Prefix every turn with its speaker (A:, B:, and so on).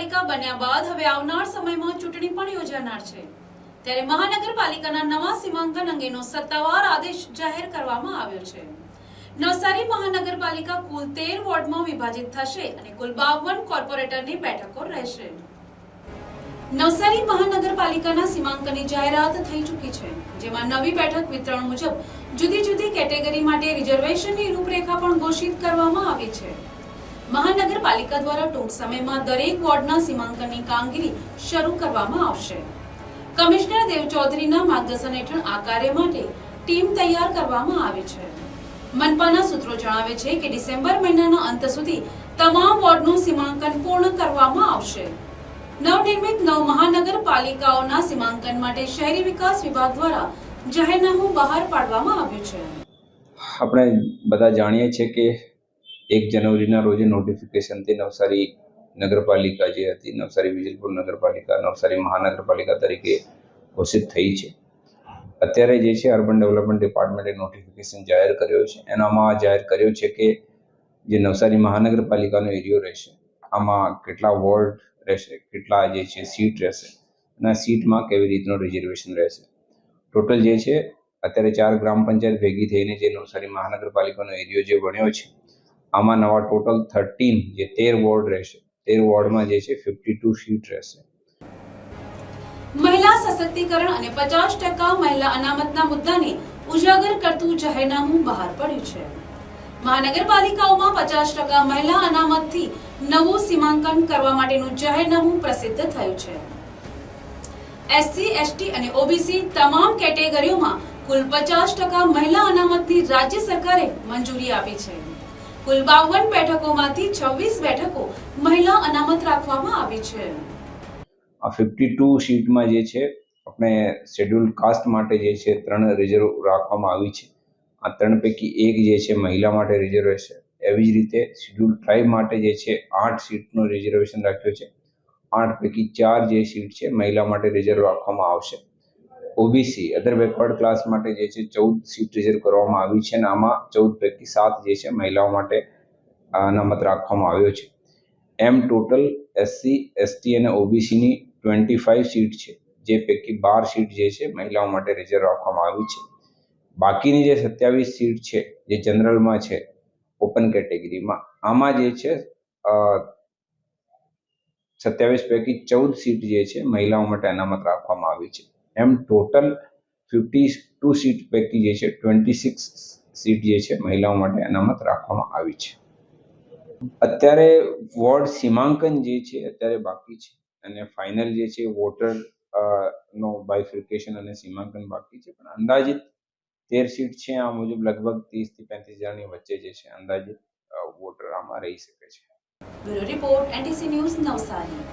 A: મહાનગરપાલિકા બન્યા બાદ હવે આવનાર સમયમાં ચૂંટણી પણ યોજાનાર છે. ત્યારે મહાનગરપાલિકાના નવા સીમાંકન અંગેનો સત્તાવાર આદેશ જાહેર કરવામાં આવ્યો છે. નવસારી મહાનગરપાલિકા કુલ તેર વોર્ડમાં વિભાજિત થશે અને કુલ બાવન કોર્પોરેટરની બેઠકો રહેશે. નવસારી મહાનગરપાલિકાના સીમાંકનની જાહેરાત થઈ ચૂકી છે, જેમાં નવી બેઠક વિતરણ મુજબ જુદી જુદી કેટેગરી માટે રિઝર્વેશનની રૂપરેખા પણ ઘોષિત કરવામાં આવી છે. મહાનગરપાલિકા દ્વારા ટૂંક સમયમાં દરેક વોર્ડના સીમાંકનની કામગીરી શરૂ કરવામાં આવશે. કમિશનર દેવ ચૌધરીના માર્ગદર્શન હેઠળ આ કાર્ય માટે ટીમ તૈયાર કરવામાં આવી છે. મનપાના સૂત્રો જણાવે છે કે ડિસેમ્બર મહિનાના અંત સુધી તમામ વોર્ડનું સીમાંકન પૂર્ણ કરવામાં આવશે. નવનિર્મિત નવ મહાનગરપાલિકાઓના સીમાંકન માટે શહેરી વિકાસ વિભાગ દ્વારા જાહેરનામું બહાર પાડવામાં આવ્યું છે.
B: આપણે બધા જાણીએ છીએ કે એક જનવરીના રોજે નોટિફિકેશનથી નવસારી નગરપાલિકા જે હતી, નવસારી વિજલપુર નગરપાલિકા, નવસારી મહાનગરપાલિકા તરીકે ઘોષિત થઈ છે. અત્યારે જે છે અર્બન ડેવલપમેન્ટ ડિપાર્ટમેન્ટે નોટિફિકેશન જાહેર કર્યો છે. એનામાં જાહેર કર્યો છે કે જે નવસારી મહાનગરપાલિકાનો એરિયો રહેશે, આમાં કેટલા વોર્ડ રહેશે, કેટલા જે છે સીટ રહેશે અને સીટમાં કેવી રીતનું રિઝર્વેશન રહેશે. ટોટલ જે છે, અત્યારે ચાર ગ્રામ પંચાયત ભેગી થઈને જે નવસારી મહાનગરપાલિકાનો એરિયો જે બન્યો છે આમાં નવા ટોટલ થર્ટીન જે તેર વોર્ડ રહેશે, તેર વોર્ડમાં જે છે ફિફ્ટી ટુ સીટ રહેશે.
A: મહિલા સશક્તિકરણ અને પચાસ ટકા મહિલા અનામતના મુદ્દાને ઉજાગર કરતું જાહેરનામું બહાર પડ્યું છે. મહાનગરપાલિકાઓમાં પચાસ ટકા મહિલા અનામતથી નવું સીમાંકન કરવા માટેનું જાહેરનામું પ્રસિદ્ધ થયું છે. એસસી, એસટી અને ઓબીસી તમામ કેટેગરીઓમાં કુલ પચાસ ટકા મહિલા અનામતની રાજ્ય સરકારે મંજૂરી આપી છે. કુલ બાવન બેઠકોમાંથી છવ્વીસ બેઠકો મહિલા અનામત રાખવામાં આવી છે.
B: આ ફિફ્ટી ટુ સીટમાં જે છે, આપણે શેડ્યુલ કાસ્ટ માટે જે છે, ત્રણ રિઝર્વ રાખવામાં આવી છે. આ ત્રણ પૈકી એક જે છે, મહિલા માટે રિઝર્વેશન એવી જ રીતે શેડ્યુલ ટ્રાઇબ માટે જે છે, આઠ સીટનું રિઝર્વેશન રાખ્યું છે. આઠ પૈકી ચાર જે સીટ છે, મહિલા માટે રિઝર્વ રાખવામાં આવશે. ઓબીસી અધર બેકવર્ડ ક્લાસ માટે જે છે ચૌદ સીટ રિઝર્વ કરવામાં આવી છે અને આમાં ચૌદ પૈકી સાત જે છે મહિલાઓ માટે અનામત રાખવામાં આવ્યો છે. એમ ટોટલ એસસી એસટી અને ઓબીસીની ટ્વેન્ટી ફાઇવ સીટ છે. જે પૈકી બાર સીટ જે છે મહિલાઓ માટે રિઝર્વ રાખવામાં આવી છે. બાકીની જે સત્યાવીસ સીટ છે જે જનરલમાં છે ઓપન કેટેગરીમાં આમાં જે છે સત્યાવીસ પૈકી ચૌદ સીટ જે છે મહિલાઓ માટે અનામત રાખવામાં આવી છે. એમ ટોટલ ફિફ્ટી ટુ સીટ પૈકી જે છે, ટ્વેન્ટી સિક્સ સીટ જે છે, મહિલાઓ માટે અનામત રાખવામાં આવી છે. અત્યારે વોર્ડ સીમાંકન જે છે, અત્યારે બાકી છે અને ફાઇનલ જે છે, વોટર નો બાયફિકેશન અને સીમાંકન બાકી છે. પણ અંદાજિત તેર સીટ છે, આ મુજબ લગભગ ત્રીસથી પેંત્રીસ હજારની વચ્ચે જે છે, અંદાજિત વોટર આમાં રહી શકે છે.
A: Bureau report, NTC news Navsari.